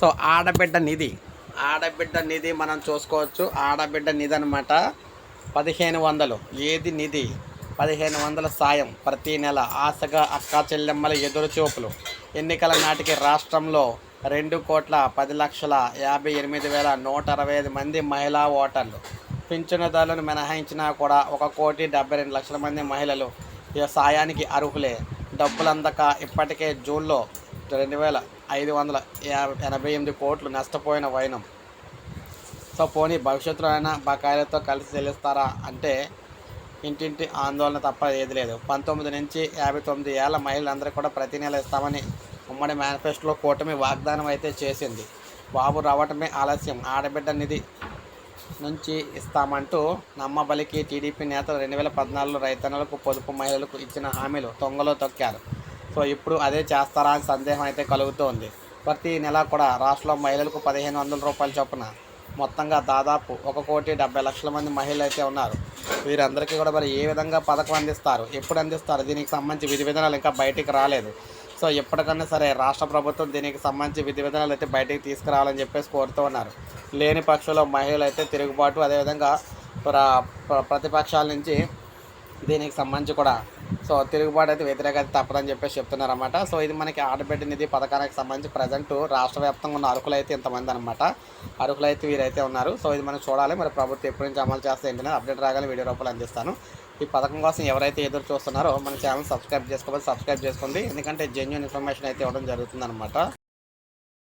So ఆడబిడ్డ నిధి. ఆడబిడ్డ నిధి మనం చూసుకోవచ్చు. ఆడబిడ్డ నిధి అనమాట పదిహేను వందలు. ఏది నిధి? పదిహేను వందల సాయం ప్రతి నెల. ఆశగా అక్క చెల్లెమ్మల ఎదురుచూపులు ఎన్నికల నాటికి రాష్ట్రంలో రెండు కోట్ల పది లక్షల యాభై ఎనిమిది వేల నూట అరవై ఐదు మంది మహిళా ఓటర్లు. పింఛనుదారులను మినహాయించినా కూడా ఒక కోటి డెబ్బై రెండు లక్షల మంది మహిళలు ఈ సాయానికి అర్హులే. డబ్బులు అందక ఇప్పటికే జూన్లో రెండు వేల ఐదు వందల ఎనభై ఎనిమిది కోట్లు నష్టపోయిన వైనం. సో పోనీ భవిష్యత్తులో అయినా బకాయిలతో కలిసి చెల్లిస్తారా అంటే ఇంటింటి ఆందోళన తప్ప ఏది లేదు. పంతొమ్మిది నుంచి యాభై తొమ్మిది ఏళ్ళ మహిళలందరూ కూడా ప్రతి నెల ఇస్తామని ఉమ్మడి మేనిఫెస్టోలో కూటమి వాగ్దానం అయితే చేసింది. బాబు రావటమే ఆలస్యం. ఆడబిడ్డ నిధి నుంచి ఇస్తామంటూ నమ్మబలికి టీడీపీ నేతలు రెండు వేల పద్నాలుగులో రైతన్నలకు పొదుపు మహిళలకు ఇచ్చిన హామీలు తొంగలో తొక్కారు. సో ఇప్పుడు అదే చేస్తారా అని సందేహం అయితే కలుగుతోంది. ప్రతి నెల కూడా రాష్ట్రంలో మహిళలకు పదిహేను వందల రూపాయల చొప్పున మొత్తంగా దాదాపు ఒక కోటి డెబ్బై లక్షల మంది మహిళలు అయితే ఉన్నారు. వీరందరికీ కూడా మరి ఏ విధంగా పథకం అందిస్తారు ఎప్పుడు అందిస్తారు దీనికి సంబంధించి విధి విధానాలు ఇంకా బయటికి రాలేదు. సో ఎప్పటికన్నా సరే రాష్ట్ర ప్రభుత్వం దీనికి సంబంధించి విధి విధానాలు అయితే బయటికి తీసుకురావాలని చెప్పేసి కోరుతూ ఉన్నారు. లేని పక్షంలో మహిళలు అయితే తిరుగుబాటు అదేవిధంగా ప్ర ప్ర- ప్రతిపక్షాల నుంచి దీనికి సంబంధించి కూడా సో తిరుగుబాటు అయితే వ్యతిరేకత తప్పదని చెప్పేసి చెప్తున్నారన్నమాట. సో ఇది మనకి ఆడబిడ్డ నిధి పథకానికి సంబంధించి ప్రజెంట్ రాష్ట్ర వ్యాప్తంగా ఉన్న అరుకులు అయితే ఇంతమంది అనమాట అరుకులు అయితే వీరైతే ఉన్నారు. సో ఇది మనం చూడాలి. మరి ప్రభుత్వం ఎప్పటి నుంచి అమలు చేస్తే ఏంటనే అప్డేట్ రాగానే వీడియో రూపాయలు అందిస్తాను. ఈ పథకం కోసం ఎవరైతే ఎదురు చూస్తున్నారో మన ఛానల్ సబ్స్క్రైబ్ చేసుకోవాలి సబ్స్క్రైబ్ చేసుకోండి. ఎందుకంటే జెన్యున్ ఇన్ఫర్మేషన్ అయితే ఇవ్వడం జరుగుతుంది